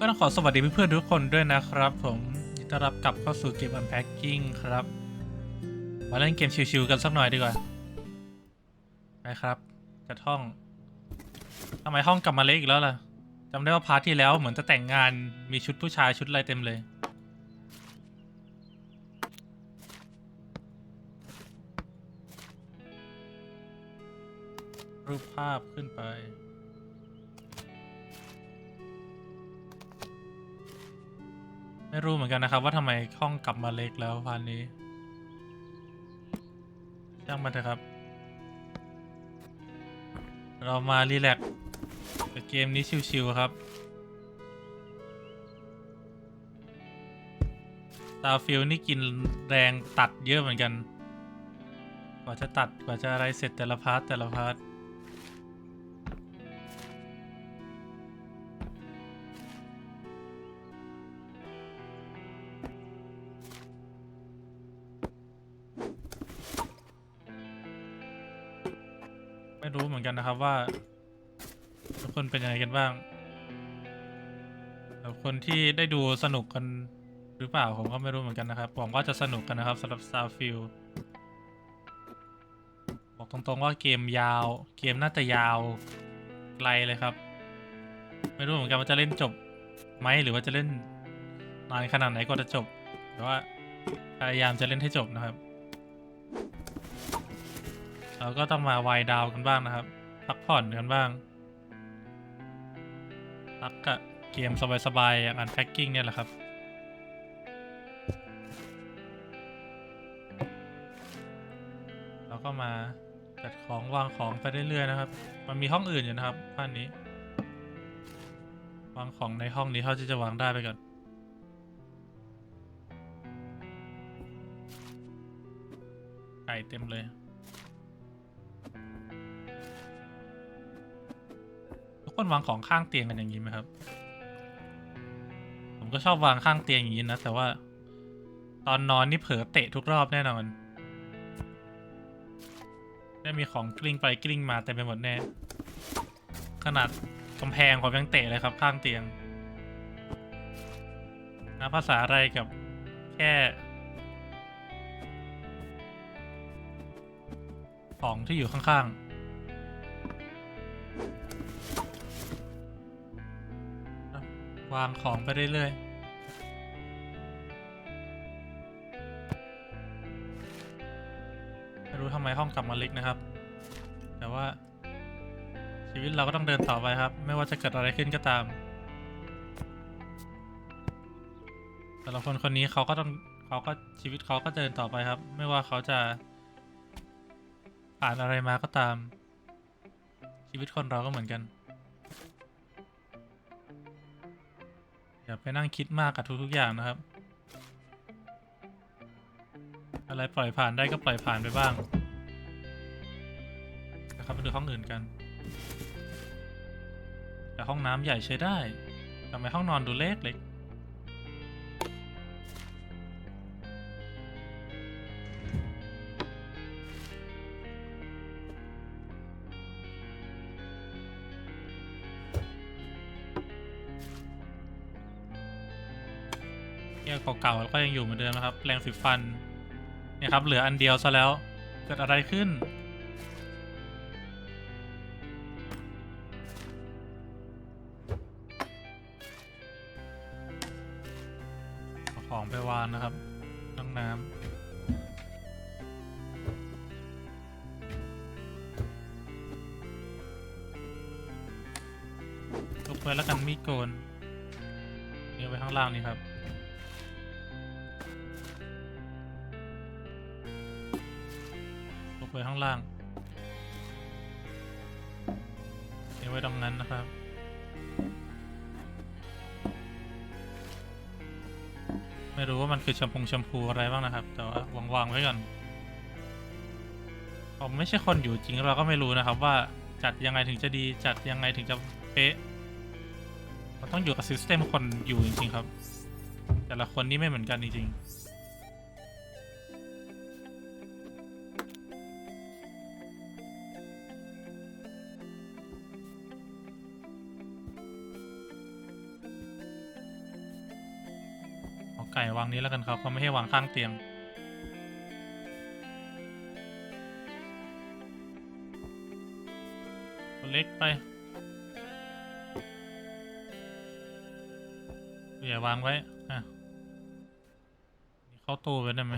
ก็ต้องขอสวัสดีเพื่อนๆทุกคนด้วยนะครับผมยินดีต้อนรับกลับเข้าสู่เกม Unpacking ครับ มาเล่นเกมชิวๆกันสักหน่อยดีกว่าไปครับจัดห้องทำไมห้องกลับมาเล็กอีกแล้วล่ะจำได้ว่าพาร์ทที่แล้วเหมือนจะแต่งงานมีชุดผู้ชายชุดอะไรเต็มเลยรูปภาพขึ้นไป ไม่รู้เหมือนกันนะครับ ว่าทำไมห้องกลับมาเล็กแล้วพานนี้ช่างมันเถอะครับ เรามารีแลกซ์กับเกมนี้ชิวๆครับตาฟิลนี่กินแรงตัดเยอะเหมือนกัน กว่าจะตัดกว่าจะอะไรเสร็จแต่ละพาร์ทแต่ละพาร์ท นะครับว่า ทุกคนเป็นยังไงกันบ้างคนที่ได้ดูสนุกกันหรือเปล่าผมก็ไม่รู้เหมือนกันนะครับหวังว่าจะสนุกกันนะครับสำหรับ Starfield บอกตรงๆว่าเกมยาว เกมน่าจะยาวไกลเลยครับ ไม่รู้เหมือนกันว่าจะเล่นจบไหมหรือว่าจะเล่นนานขนาดไหนก็จะจบแต่ว่าพยายามจะเล่นให้จบนะครับเราก็ต้องมาไวดาวกันบ้างนะครับ พักผ่อนกันบ้างพักกับเกมสบายๆอย่างอันแพ็กกิ้งเนี่ยแหละครับเราก็มาจัดของวางของไปเรื่อยๆนะครับ มันมีห้องอื่นอยู่นะครับบ้านนี้ วางของในห้องนี้เท่าที่จะวางได้ไปก่อนไก่เต็มเลย วางของข้างเตียงกันอย่างนี้ไหมครับ ผมก็ชอบวางข้างเตียงอย่างนี้นะ แต่ว่า ตอนนอนนี่เผลอเตะทุกรอบแน่นอนได้มีของกลิ้งไปกลิ้งมาเต็มไปหมดแน่ ขนาดกำแพงผมยังเตะเลยครับ ข้างเตียงนะภาษาอะไรกับแค่ ของที่อยู่ข้างๆ วางของไปเรื่อยๆไม่รู้ทำไมห้องกลับมาเล็กนะครับ แต่ว่า ชีวิตเราก็ต้องเดินต่อไปครับ ไม่ว่าจะเกิดอะไรขึ้นก็ตาม แต่ละคนคนนี้เขาก็ต้องเขาก็ชีวิตเขาก็เดินต่อไปครับ ไม่ว่าเขาจะผ่านอะไรมาก็ตาม ชีวิตคนเราก็เหมือนกัน อย่าไปนั่งคิดมากกับทุกๆอย่างนะครับ อะไรปล่อยผ่านได้ก็ปล่อยผ่านไปบ้างนะครับไปดูห้องอื่นกัน แต่ห้องน้ำใหญ่ใช้ได้ทำไมห้องนอนดูเล็กเล็ก แก้วเก่าๆก็ยังอยู่เหมือนเดิมนะครับ แรงสีฟันเนี่ยครับเหลืออันเดียวซะแล้วเกิดอะไรขึ้นเอาของไปวางนะครับห้องน้ำลุกไปแล้วกันมีดโกนนี่เอไว้ข้างล่างนี่ครับางล่างนี่ไว้ตรงนั้นนะครับ ไม่รู้ว่ามันคือแชมพูแชมพูอะไรบ้างนะครับ แต่ว่าวางวางๆไว้ก่อนผมไม่ใช่คนอยู่จริงเราก็ไม่รู้นะครับ ว่าจัดยังไงถึงจะดีจัดยังไงถึงจะเป๊ะมันต้องอยู่กับซิสเต็มคนอยู่จริงๆครับ แต่ละคนนี่ไม่เหมือนกันจริงๆ วางนี้แล้วกันครับเขาไม่ให้วางข้างเตียง เล็กไปอย่าวางไว้ อะนี่เข้าตู้ไปได้ไหม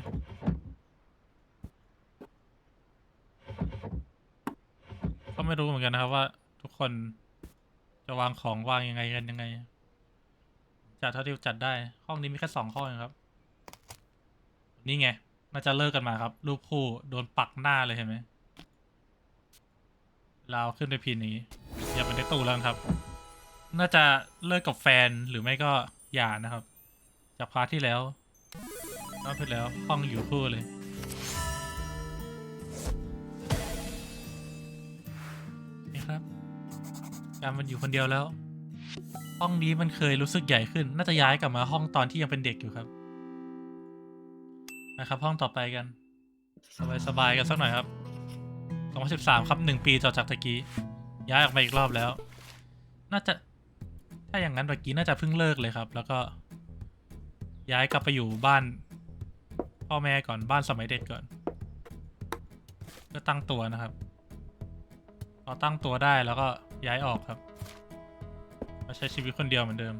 ก็ไม่รู้เหมือนกันนะครับว่าทุกคนจะวางของวางยังไงกันยังไง จัดเท่าที่จัดได้ ห้องนี้มีแค่สองห้องเองครับ นี่ไงน่าจะเลิกกันมาครับ รูปคู่โดนปักหน้าเลยเห็นไหมลาขึ้นไปพินนี้ อย่าไปในตู้แล้วครับ น่าจะเลิกกับแฟนหรือไม่ก็หย่านะครับ จากพาร์ทที่แล้วรอบที่แล้วห้องอยู่คู่เลยนี่ครับ การมันอยู่คนเดียวแล้ว ห้องนี้มันเคยรู้สึกใหญ่ขึ้น น่าจะย้ายกลับมาห้องตอนที่ยังเป็นเด็กอยู่ครับ นะครับ ห้องต่อไปกัน สบายๆกันสักหน่อยครับ2013ครับหนึ่งปีต่อจากตะกี้ ย้ายออกมาอีกรอบแล้ว น่าจะ ถ้าอย่างนั้นเมื่อกี้น่าจะเพิ่งเลิกเลยครับ แล้วก็ ย้ายกลับไปอยู่บ้าน พ่อแม่ก่อนบ้านสมัยเด็กก่อนเพื่อตั้งตัวนะครับพอตั้งตัวได้แล้วก็ย้ายออกครับ มาใช้ชีวิตคนเดียวเหมือนเดิม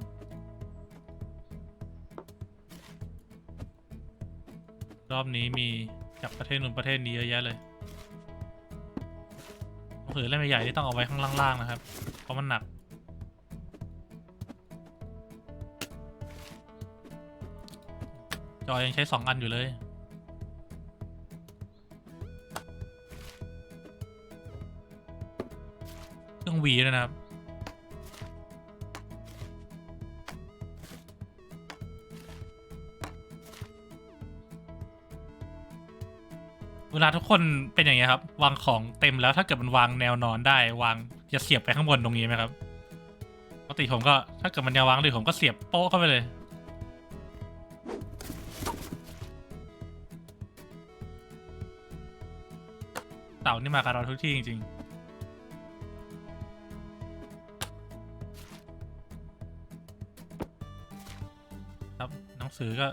รอบนี้มีจากประเทศนู้นประเทศนี้เยอะแยะเลยหือเล่มใหญ่ๆที่ต้องเอาไว้ข้างล่างๆนะครับ เพราะมันหนัก จอยังใช้สองอันอยู่เลยเครื่องวีด้วยนะครับ เวลาทุกคนเป็นอย่างเงี้ยครับ วางของเต็มแล้วถ้าเกิดมันวางแนวนอนได้ วางจะเสียบไปข้างบนตรงนี้ไหมครับปกติผมก็ถ้าเกิดมันแนววางเลยผมก็เสียบโป๊ะเข้าไปเลย เต่านี่มากับเราทุกที่จริง ๆครับหนังสือก็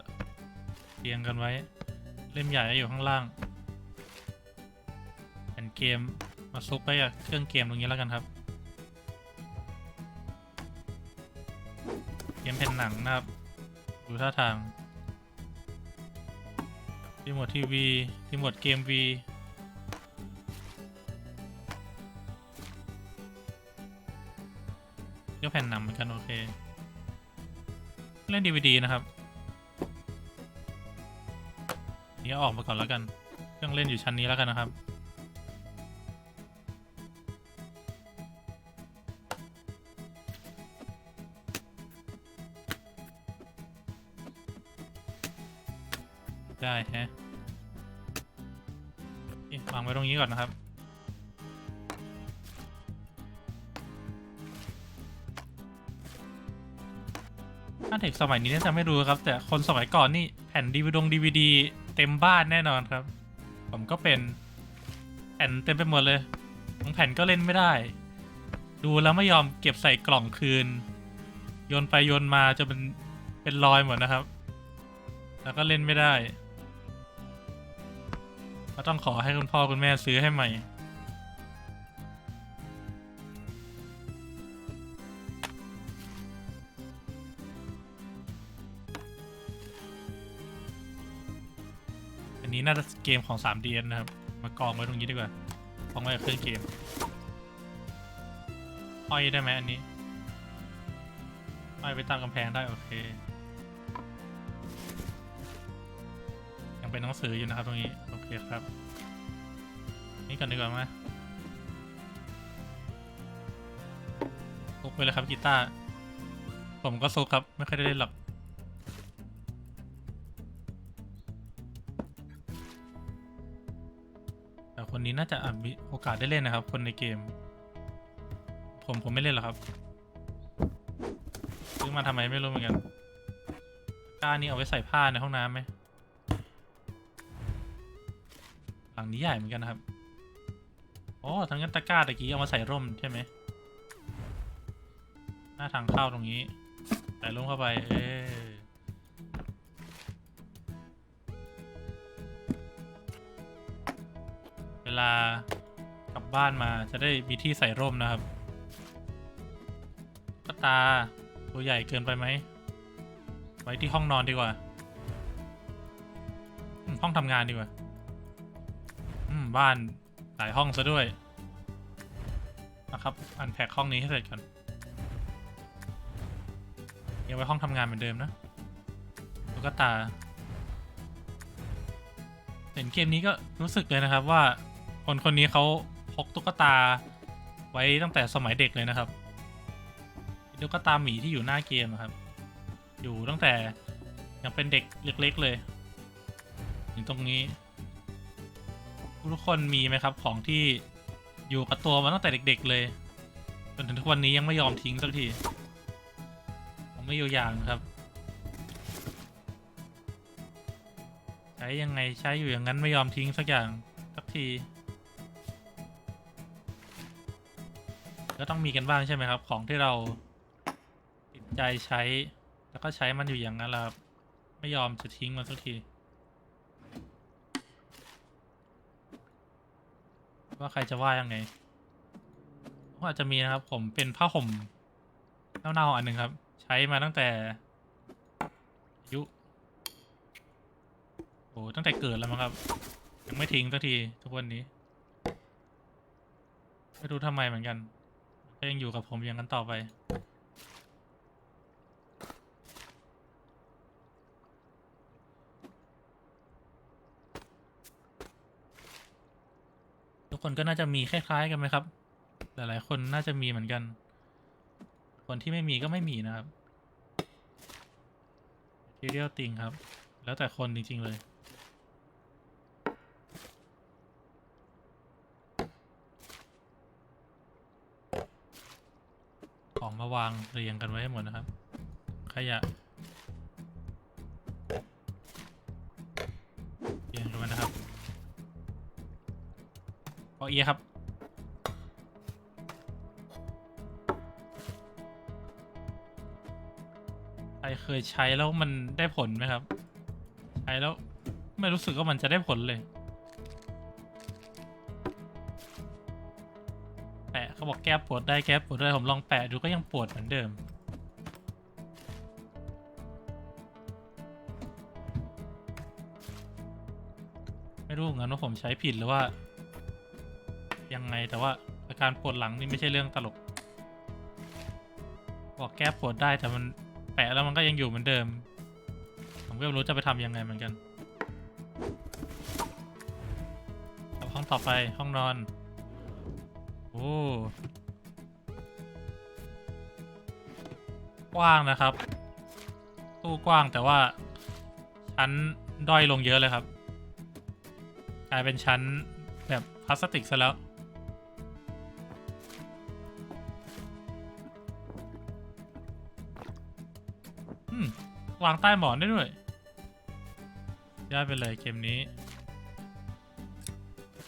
เรียงกันไว้ เล่มใหญ่อยู่ข้างล่าง เกม มาซุกไว้กับเครื่องเกมตรงนี้แล้วกันครับ เกมแผ่นหนังนะครับ ดูท่าทางรีโมททีวีรีโมทเกมวีก็แผ่นหนังเหมือนกัน โอเค เล่นดีวดีนะครับนี่เอาออกมาก่อนแล้วกันเครื่องเล่นอยู่ชั้นนี้แล้วกันนะครับ ได้แฮะนี่วางไว้ตรงนี้ก่อนนะครับ ถ้าเด็กสมัยนี้น่าจะไม่รู้ครับ แต่คนสมัยก่อนนี่แผ่นดีวดงดีวดีเต็มบ้านแน่นอนครับ ผมก็เป็นแผ่นเต็มไปหมดเลยบางแผ่นก็เล่นไม่ได้ ดูแล้วไม่ยอมเก็บใส่กล่องคืน โยนไปโยนมาจะเป็นเป็นรอยหมดนะครับ แล้วก็เล่นไม่ได้ ก็ต้องขอให้คุณพ่อคุณแม่ซื้อให้ใหม่ อันนี้น่าจะเกมของ 3DS นะครับ มากองไว้ตรงนี้ดีกว่ากองไว้กับเครื่องเกมห้อยได้ไหมอันนี้ห้อยไปตามกำแพงได้ โอเค ยังเป็นหนังสืออยู่นะครับตรงนี้ โอเคครับ นี่ก่อนดีกว่าไหมซุกไปเลยครับกีตาร์ ผมก็ซุกครับ ไม่ค่อยได้เล่นหรอกแต่คนนี้น่าจะมีโอกาสได้เล่นนะครับ คนในเกม ผมผมไม่เล่นหรอกครับซื้อมาทำไมไม่รู้เหมือนกันก้านี่เอาไว้ใส่ผ้าในห้องน้ำไหม หลังนี้ใหญ่เหมือนกันนะครับอ๋อทางนั้นตะกร้าตะกี้เอามาใส่ร่มใช่ไหมหน้าทางเข้าตรงนี้ ใส่ร่มเข้าไป เอเวลากลับบ้านมาจะได้มีที่ใส่ร่มนะครับก็ตาตัวใหญ่เกินไปไหม ไว้ที่ห้องนอนดีกว่า ห้องทำงานดีกว่า บ้านหลายห้องซะด้วยนะครับ อันแพ็คห้องนี้ให้เสร็จก่อนยังไว้ห้องทำงานเหมือนเดิมนะตุ๊กตาเห็นเกมนี้ก็รู้สึกเลยนะครับว่าคนคนนี้เขาพกตุ๊กตาไว้ตั้งแต่สมัยเด็กเลยนะครับตุ๊กตาหมีที่อยู่หน้าเกมครับ อยู่ตั้งแต่ยังเป็นเด็กเล็กๆเลยถึงตรงนี้ ทุกคนมีไหมครับ ของที่อยู่กับตัวมาตั้งแต่เด็ก ๆ เลยจนถึงทุกวันนี้ยังไม่ยอมทิ้งสักทีผมไม่อยู่อย่างครับ ใช้ยังไงใช้อยู่อย่างนั้นไม่ยอมทิ้งสักอย่างสักที ก็ต้องมีกันบ้างใช่ไหมครับ ของที่เราติดใจใช้ แล้วก็ใช้มันอยู่อย่างนั้นแหละครับไม่ยอมจะทิ้งมันสักที ว่าใครจะว่ายังไงก็อาจจะมีนะครับ ผมเป็นผ้าห่มเน่าๆอันหนึ่งครับ ใช้มาตั้งแต่อายุโอ้ตั้งแต่เกิดแล้วมั้งครับ ยังไม่ทิ้งสักทีทุกวันนี้ไม่รู้ทำไมเหมือนกัน ก็ยังอยู่กับผมอย่างนั้นต่อไป ทุกคนก็น่าจะมีคล้ายๆกันไหมครับ หลายๆคนน่าจะมีเหมือนกัน คนที่ไม่มีก็ไม่มีนะครับ material ติงครับ แล้วแต่คนจริง ๆ เลย ของมาวางเรียงกันไว้ให้หมดนะครับ ขยะ ปอเอียครับ ใครเคยใช้แล้วมันได้ผลไหมครับ ใช้แล้วไม่รู้สึกว่ามันจะได้ผลเลยแปะเขาบอกแก้ปวดได้แก้ปวดได้ผมลองแปะดูก็ยังปวดเหมือนเดิมไม่รู้เหมือนกันว่าผมใช้ผิดหรือว่า ยังไงแต่ว่าอาการปวดหลังนี่ไม่ใช่เรื่องตลก บอกแก้ปวดได้แต่มันแปะแล้วมันก็ยังอยู่เหมือนเดิม ผมก็ไม่รู้จะไปทำยังไงเหมือนกันห้องต่อไปห้องนอน โอ้กว้างนะครับ ตู้กว้างแต่ว่าชั้นด้อยลงเยอะเลยครับ กลายเป็นชั้นแบบพลาสติกซะแล้ว วางใต้หมอนได้ด้วยยอดไปเลยเกมนี้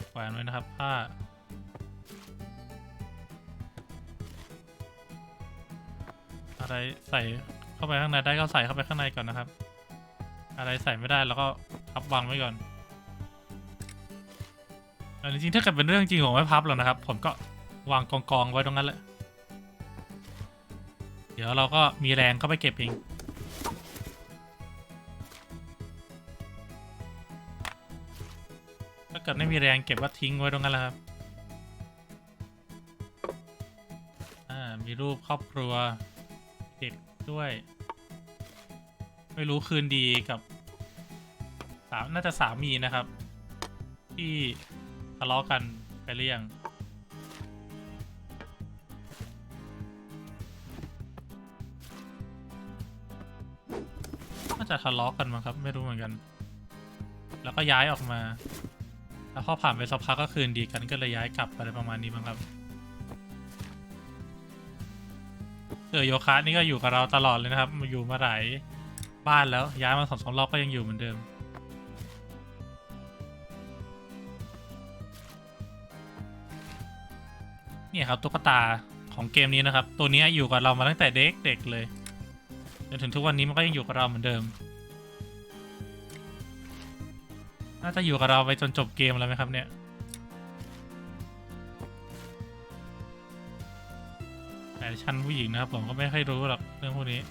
แขวนไว้นะครับผ้าอะไรใส่เข้าไปข้างในได้ก็ใส่เข้าไปข้างในก่อนนะครับ อะไรใส่ไม่ได้แล้วก็พับวางไว้ก่อนอันจริงๆถ้าเกิดเป็นเรื่องจริงผมไม่พับหรอกนะครับ ผมก็วางกองกองๆไว้ตรงนั้นแหละ เดี๋ยวเราก็มีแรงเข้าไปเก็บเอง กิดไม่มีแรงเก็บว่าทิ้งไว้ตรงนั้นแหละครับ อ่า มีรูปครอบครัว เด็กด้วย ไม่รู้คืนดีกับสามน่าจะสามีนะครับ ที่ทะเลาะกันไปหรือยังน่าจะทะเลาะกันมั้งครับ ไม่รู้เหมือนกัน แล้วก็ย้ายออกมา แล้วพอผ่านไปสักพักก็คืนดีกันก็เลยย้ายกลับอะไรประมาณนี้มั้งครับเออโยคะนี่ก็อยู่กับเราตลอดเลยนะครับ มาอยู่มาหลายบ้านแล้วย้ายมาสองสองรอบก็ยังอยู่เหมือนเดิมเนี่ยครับตุ๊กตาของเกมนี้นะครับ ตัวนี้อยู่กับเรามาตั้งแต่เด็กเเลยจนถึงทุกวันนี้มันก็ยังอยู่กับเราเหมือนเดิม น่าจะอยู่กับเราไปจนจบเกมแล้วไหมครับเนี่ย แต่ชั้นผู้หญิงนะครับผมก็ไม่ค่อยรู้หรอกเรื่องพวกนี้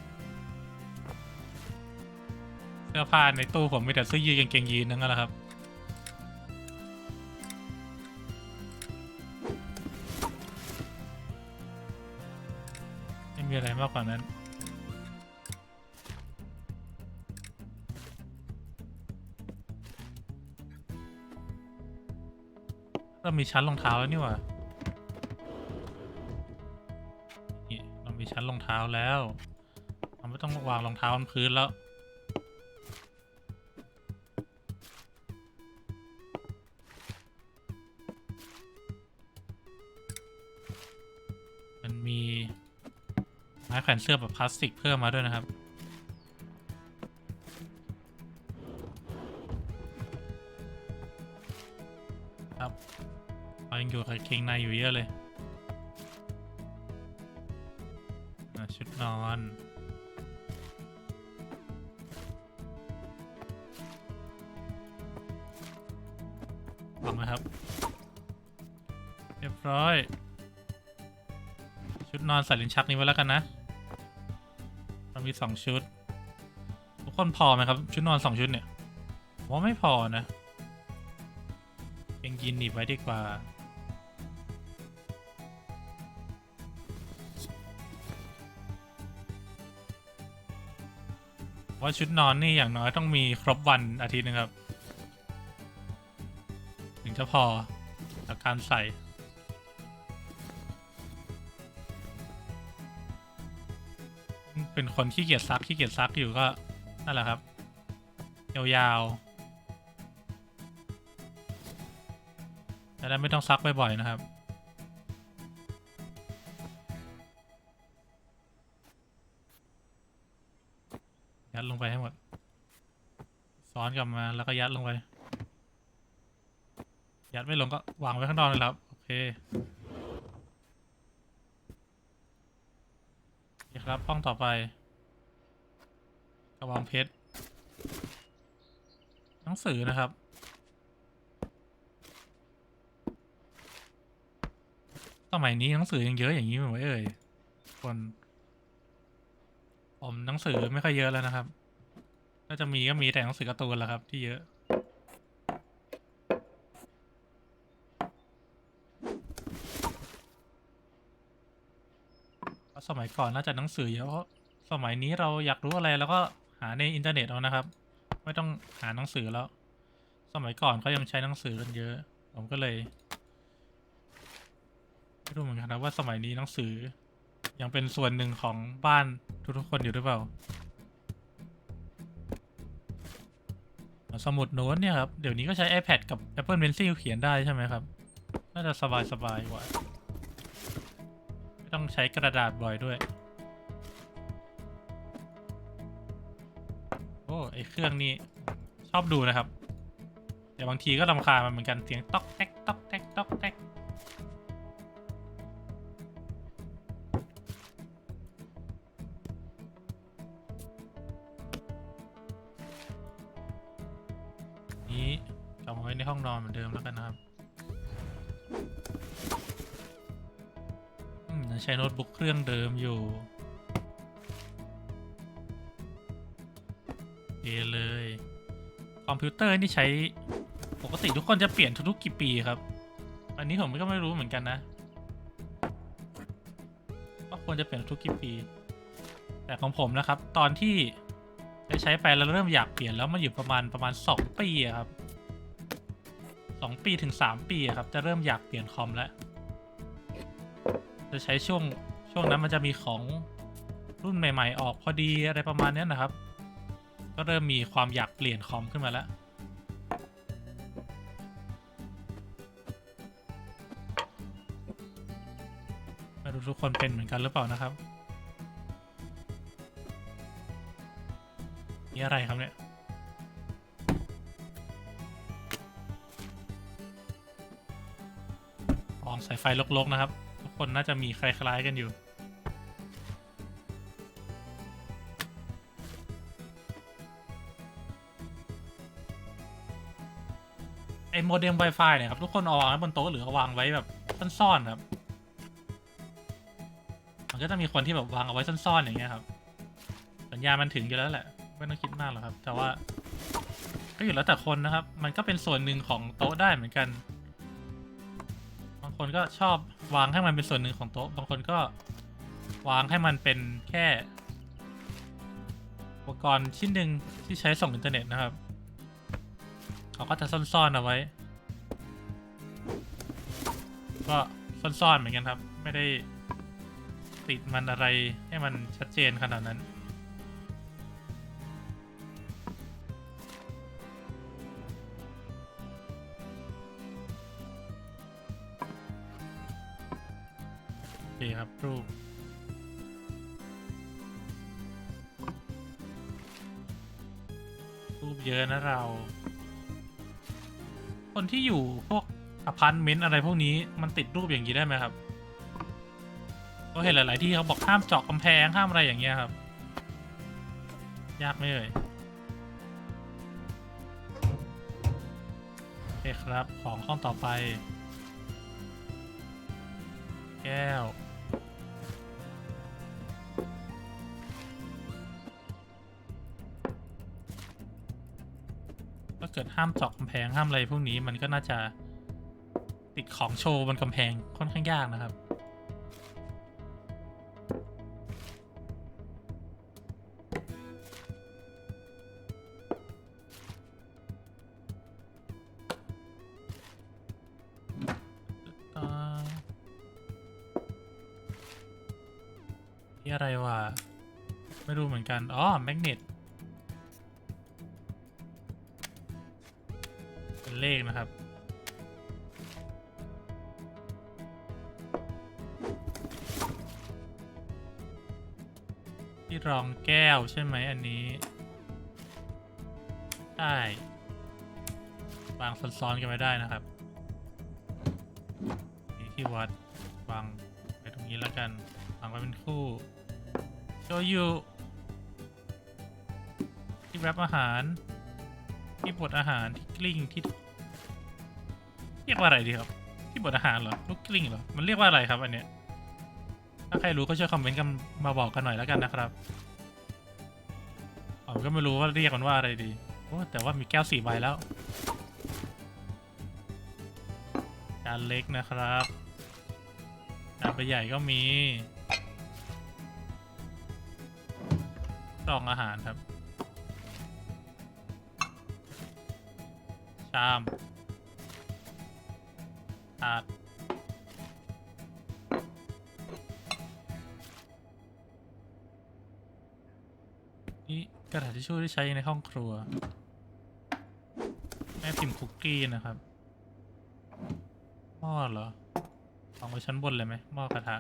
เสื้อผ้าในตู้ผมมีแต่เสื้อยืดกางเกงยีนทั้นั้นแหละครับไม่มีอะไรมากกว่านั้น เรามีชั้นรองเท้าแล้วนี่หว่านี่เรามีชั้นรองเท้าแล้วเราไม่ต้องวางรองเท้าบนพื้นแล้วมันมีไม้แขวนเสื้อแบบพลาสติกเพิ่มมาด้วยนะครับ ยังอยู่กับกางเกงในอยู่เยอะเลยชุดนอนวางไหมครับ เรียบร้อย ชุดนอนใส่ลิ้นชักนี้ไว้แล้วกันนะเรามีสองชุด ทุกคนพอไหมครับ ชุดนอนสองชุดเนี่ยว่าไม่พอนะยังยินหนีบไว้ดีกว่า ว่าชุดนอนนี่อย่างน้อยต้องมีครบวันอาทิตย์นึงครับ ถึงจะพอกับการใส่เป็นคนขี้เกียจซักขี้เกียจซักอยู่ก็นั่นแหละครับยาวๆจะได้ไม่ต้องซักบ่อยๆนะครับ กลับมาแล้วก็ยัดลงไป ยัดไม่ลงก็วางไว้ข้างนอกเลยครับ โอเคนี่ครับห้องต่อไป กระบองเพชร หนังสือนะครับสมัยนี้หนังสือยังเยอะอย่างนี้ไหมเอ่ยคนผมหนังสือไม่ค่อยเยอะแล้วนะครับ ถ้าจะมีก็มีแต่หนังสือการ์ตูนแหละครับ ที่เยอะเพราะสมัยก่อนน่าจะหนังสือเยอะเพราะสมัยนี้เราอยากรู้อะไรแล้วก็หาในอินเทอร์เน็ตเอานะครับ ไม่ต้องหาหนังสือแล้ว สมัยก่อนเขายังใช้หนังสือกันเยอะ ผมก็เลยไม่รู้เหมือนกันนะว่าสมัยนี้หนังสือยังเป็นส่วนหนึ่งของบ้านทุกๆคนอยู่หรือเปล่า สมุดโน้ตเนี่ยครับ เดี๋ยวนี้ก็ใช้ iPad กับ Apple Pencil เขียนได้ใช่ไหมครับ น่าจะสบายสบายๆกว่า ไม่ต้องใช้กระดาษบ่อยด้วย โอ้ไอเครื่องนี้ชอบดูนะครับ แต่บางทีก็รำคาญมันเหมือนกันเสียงต๊อกแท็กต๊อกแท็กต๊อกแท็ก โน้ตบุ๊กเครื่องเดิมอยู่เอเลย คอมพิวเตอร์นี่ใช้ปกติทุกคนจะเปลี่ยนทุกๆกี่ปีครับ อันนี้ผมก็ไม่รู้เหมือนกันนะว่าควรจะเปลี่ยนทุกกี่ปี แต่ของผมนะครับ ตอนที่ได้ใช้ไปแล้วเริ่มอยากเปลี่ยนแล้วมันอยู่ประมาณประมาณสองปีครับสองปีถึงสามปีครับ จะเริ่มอยากเปลี่ยนคอมแล้ว จะใช้ช่วงช่วงนั้นมันจะมีของรุ่นใหม่ ๆ ออกพอดีอะไรประมาณนี้นะครับ ก็เริ่มมีความอยากเปลี่ยนคอมขึ้นมาแล้วไม่รู้ทุกคนเป็นเหมือนกันหรือเปล่านะครับนี่อะไรครับเนี่ยลองสายไฟลกๆนะครับ คนน่าจะมีคล้ายๆกันอยู่ ไอ้โมเด็ม Wi-Fi เนี่ยครับ ทุกคนเอาวางไว้บนโต๊ะหรือเอาวางไว้แบบซ่อนๆครับ มันก็จะมีคนที่แบบวางเอาไว้ซ่อนๆอย่างเงี้ยครับ สัญญาณมันถึงอยู่แล้วแหละ ไม่ต้องคิดมากหรอกครับ แต่ว่าก็อยู่แล้วแต่คนนะครับ มันก็เป็นส่วนหนึ่งของโต๊ะได้เหมือนกัน คนก็ชอบวางให้มันเป็นส่วนหนึ่งของโต๊ะ บางคนก็วางให้มันเป็นแค่ อุปกรณ์ชิ้นหนึ่งที่ใช้ส่งอินเทอร์เน็ตนะครับ เขาก็จะซ่อนๆเอาไว้ ก็ซ่อนๆเหมือนกันครับ ไม่ได้ติดมันอะไรให้มันชัดเจนขนาดนั้น รูปรูปเยอะนะเรา คนที่อยู่พวกอพาร์ตเมนต์อะไรพวกนี้มันติดรูปอย่างนี้ได้ไหมครับก็เห็นหลาย ๆ ที่เขาบอกห้ามเจาะกำแพงห้ามอะไรอย่างเงี้ยครับ ยากไหมเอ่ยโอเคครับ ของห้องต่อไป แก้ว กิดห้ามเจาะกำแพงห้ามอะไรพวกนี้มันก็น่าจะติดของโชว์บนกำแพงค่อนข้างยากนะครับ เลขนะครับ ที่รองแก้วใช่ไหมอันนี้ใช่วางซ้อนๆกันไม่ได้นะครับนี่ที่วัดวางไปตรงนี้แล้วกันวางไว้เป็นคู่โชยุที่แรปอาหาร ที่บดอาหารที่กลิ้งที่ เรียกว่าอะไรดีครับ ที่บดอาหารเหรอลูกกลิ้งเหรอมันเรียกว่าอะไรครับอันเนี้ยถ้าใครรู้ก็ช่วยคอมเมนต์กันมาบอกกันหน่อยแล้วกันนะครับผมก็ไม่รู้ว่าเรียกมันว่าอะไรดีโอ้แต่ว่ามีแก้วสี่ใบแล้วจานเล็กนะครับจานใบใหญ่ก็มีกล่องอาหารครับ ชาม ถาดนี่กระดาษทิชชู่ที่ใช้ในห้องครัว แม่พิมพ์คุกกี้นะครับหม้อเหรอวางไว้ชั้นบนเลยไหมหม้อกระทะ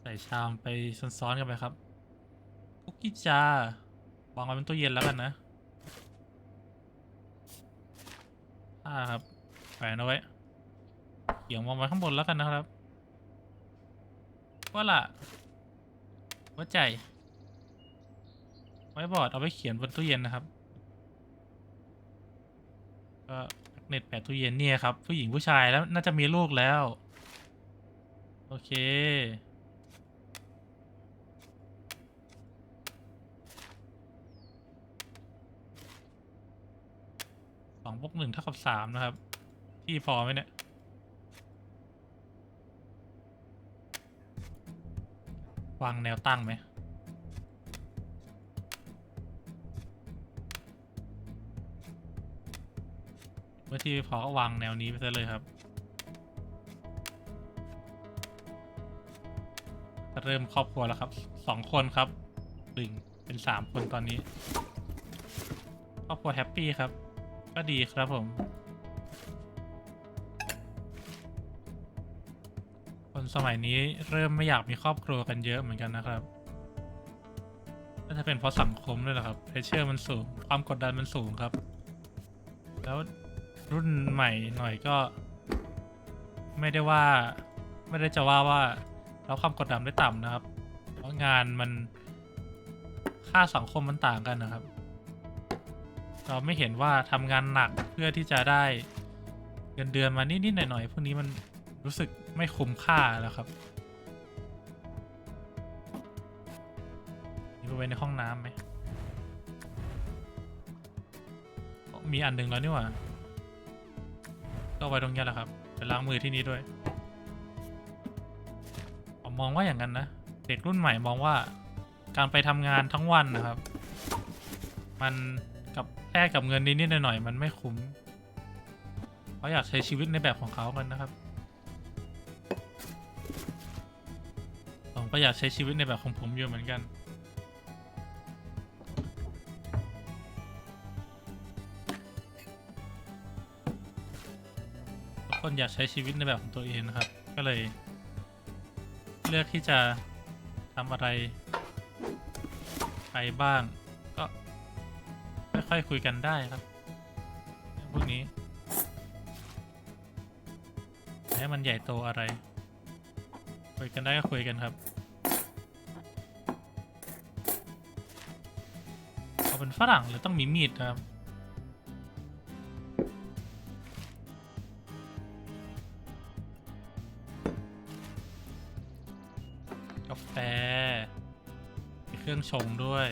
ใส่ชามไปซ้อนๆกันไปครับ คุกกี้จา วางไว้เป็นตู้เย็นแล้วกันนะ อ่าครับแขวนเอาไว้เขียงวางไว้ข้างบนแล้วกันนะครับ ว่าล่ะหัว่าใจ ไว้บอร์ดเอาไว้เขียนบนตู้เย็นนะครับ ก็เน็ตแปดตู้เย็นเนี่ยครับ ผู้หญิงผู้ชายแล้วน่าจะมีลูกแล้ว โอเค สองบ วกหนึ่งเท่ากับสามนะครับ ที่พอไหมเนี่ย วางแนวตั้งไหมเมื่อที่พอก็วางแนวนี้ไปซะเลยครับ เริ่มครอบครัวแล้วครับสองคนครับหนึ่งเป็นสามคนตอนนี้ครอบครัวแฮปปี้ครับ ก็ดีครับผม คนสมัยนี้เริ่มไม่อยากมีครอบครัวกันเยอะเหมือนกันนะครับน่าจะเป็นเพราะสังคมด้วยแหละครับเพรสเชอร์มันสูง ความกดดันมันสูงครับ แล้วรุ่นใหม่หน่อยก็ ไม่ได้ว่า ไม่ได้จะว่าว่าเราความกดดันได้ต่ำนะครับ เพราะงานมันค่าสังคมมันต่างกันนะครับ เราไม่เห็นว่าทำงานหนักเพื่อที่จะได้เงินเดือนมานิดๆหน่อยๆพวกนี้มันรู้สึกไม่คุ้มค่าแล้วครับนี่ไปไว้ในห้องน้ำไหมมีอันหนึ่งแล้วนี่หว่าก็ไว้ตรงนี้แหละครับไปล้างมือที่นี่ด้วยผมมองว่าอย่างนั้นนะ เด็กรุ่นใหม่มองว่าการไปทำงานทั้งวันนะครับ มัน กับแลกกับเงินนิดๆหน่อยๆมันไม่คุ้มเขาอยากใช้ชีวิตในแบบของเขากันนะครับ ผมก็อยากใช้ชีวิตในแบบของผมอยู่เหมือนกัน คนอยากใช้ชีวิตในแบบของตัวเองนะครับ ก็เลย เลือกที่จะทำอะไรไปบ้าง ค่อยคุยกันได้ครับพวกนี้ไม่ให้มันใหญ่โตอะไร คุยกันได้ก็คุยกันครับเขาเป็นฝรั่งเลยต้องมีมีดครับกาแฟเครื่องชงด้วย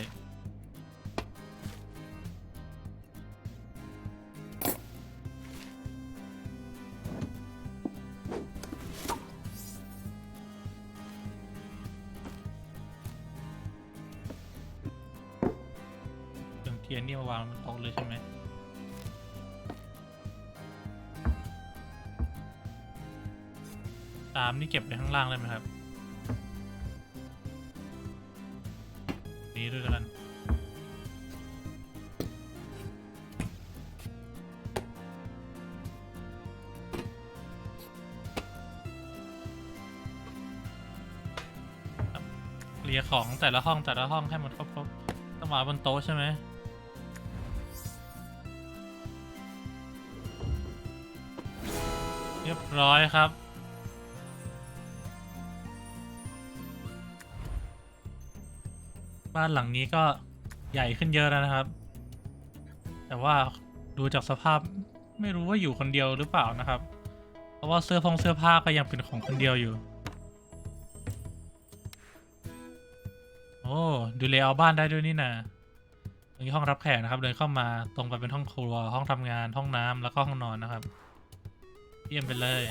นี่มาวางบนโต๊ะเลยใช่ไหมตามนี่เก็บไว้ข้างล่างเลยไหมครับ นี้ด้วยกัน เคลียร์ของแต่ละห้องแต่ละห้องให้มันครบๆต้องวางบนโต๊ะใช่ไหม ร้อยครับ บ้านหลังนี้ก็ใหญ่ขึ้นเยอะแล้วนะครับ แต่ว่าดูจากสภาพไม่รู้ว่าอยู่คนเดียวหรือเปล่านะครับ เพราะว่าเสื้อผงเสื้อผ้าก็ยังเป็นของคนเดียวอยู่ โอ้ดูเลเยอร์บ้านได้ด้วยนี่นะตรงนี้ห้องรับแขกนะครับ เดินเข้ามาตรงไปเป็นห้องครัวห้องทำงานห้องน้ำแล้วก็ห้องนอนนะครับ ยี่ยมไปเลย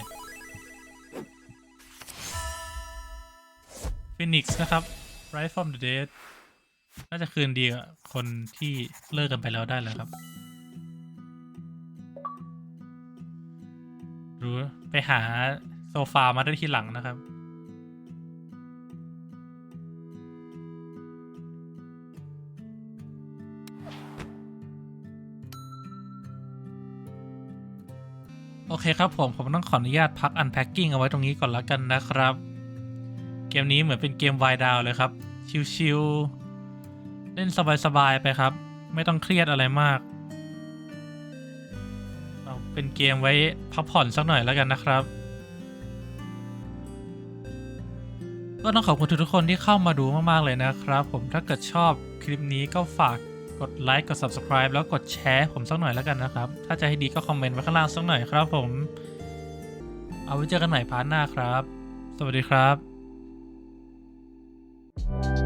ฟินิกซ์นะครับ Right from the Dead น่าจะคืนดีกับคนที่เลิกกันไปแล้วได้แล้วครับ รู้ไปหาโซฟามาได้ทีหลังนะครับ โอเคครับผมผมต้องขออนุญาตพัก unpacking เอาไว้ตรงนี้ก่อนละกันนะครับ เกมนี้เหมือนเป็นเกมวายดาวเลยครับ ชิวๆ เล่นสบายๆ ไปครับ ไม่ต้องเครียดอะไรมาก เอาเป็นเกมไว้พักผ่อนสักหน่อยแล้วกันนะครับ ก็ต้องขอบคุณทุกคนที่เข้ามาดูมากๆเลยนะครับ ผมถ้าเกิดชอบคลิปนี้ก็ฝาก กดไลค์กด subscribe แล้วกดแชร์ผมสักหน่อยแล้วกันนะครับ ถ้าจะให้ดีก็คอมเมนต์ไว้ข้างล่างสักหน่อยครับผม เอาไว้เจอกันใหม่พาร์ทหน้าครับ สวัสดีครับ